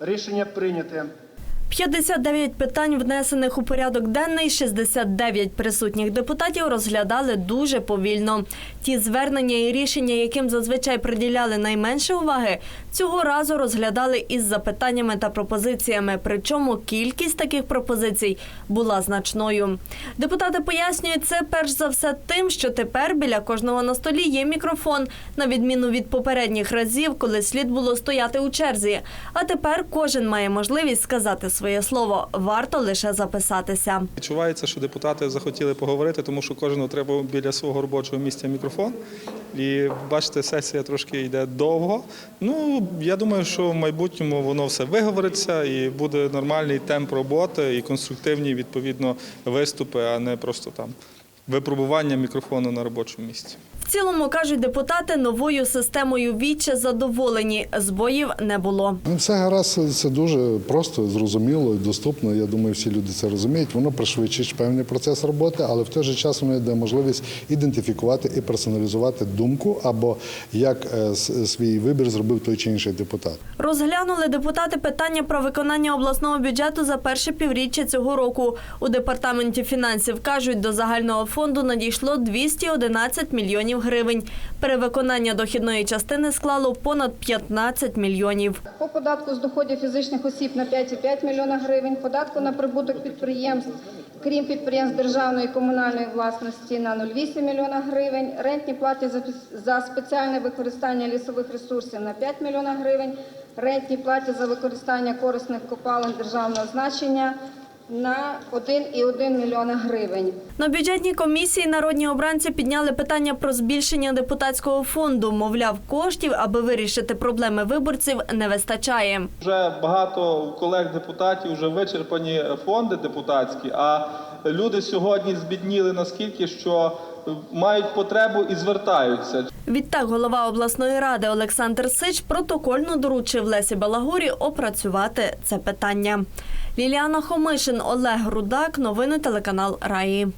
Рішення прийняте. 59 питань, внесених у порядок денний, 69 присутніх депутатів розглядали дуже повільно. Ті звернення і рішення, яким зазвичай приділяли найменше уваги, цього разу розглядали із запитаннями та пропозиціями. Причому кількість таких пропозицій була значною. Депутати пояснюють це перш за все тим, що тепер біля кожного на столі є мікрофон, на відміну від попередніх разів, коли слід було стояти у черзі. А тепер кожен має можливість сказати своє слово. Варто лише записатися. Відчувається, що депутати захотіли поговорити, тому що кожен отримав біля свого робочого місця мікрофон. І бачите, сесія трошки йде довго. Ну я думаю, що в майбутньому воно все виговориться і буде нормальний темп роботи і конструктивні відповідно виступи, а не просто там випробування мікрофону на робочому місці. В цілому кажуть депутати, новою системою віче задоволені. Збоїв не було. Все гаразд, це дуже просто, зрозуміло, доступно. Я думаю, всі люди це розуміють. Воно пришвидшить певний процес роботи, але в той же час воно дає можливість ідентифікувати і персоналізувати думку або як е, свій вибір зробив той чи інший депутат. Розглянули депутати питання про виконання обласного бюджету за перше півріччя цього року. У департаменті фінансів кажуть, до загального фонду надійшло 211 мільйонів гривень. Перевиконання дохідної частини склало понад 15 мільйонів. По податку з доходів фізичних осіб на 5,5 мільйона гривень, податку на прибуток підприємств, крім підприємств державної і комунальної власності на 0,8 мільйона гривень, рентні платі за, спеціальне використання лісових ресурсів на 5 мільйона гривень, рентні платі за використання корисних копалин державного значення на 1,1 мільйона гривень. На бюджетній комісії народні обранці підняли питання про збільшення депутатського фонду. Мовляв, коштів, аби вирішити проблеми виборців, не вистачає. Вже багато колег депутатів вже вичерпані фонди депутатські, а люди сьогодні збідніли наскільки, що мають потребу і звертаються. Відтак голова обласної ради Олександр Сич протокольно доручив Лесі Балагурі опрацювати це питання. Ліліана Хомишин, Олег Рудак. Новини телеканал Раї.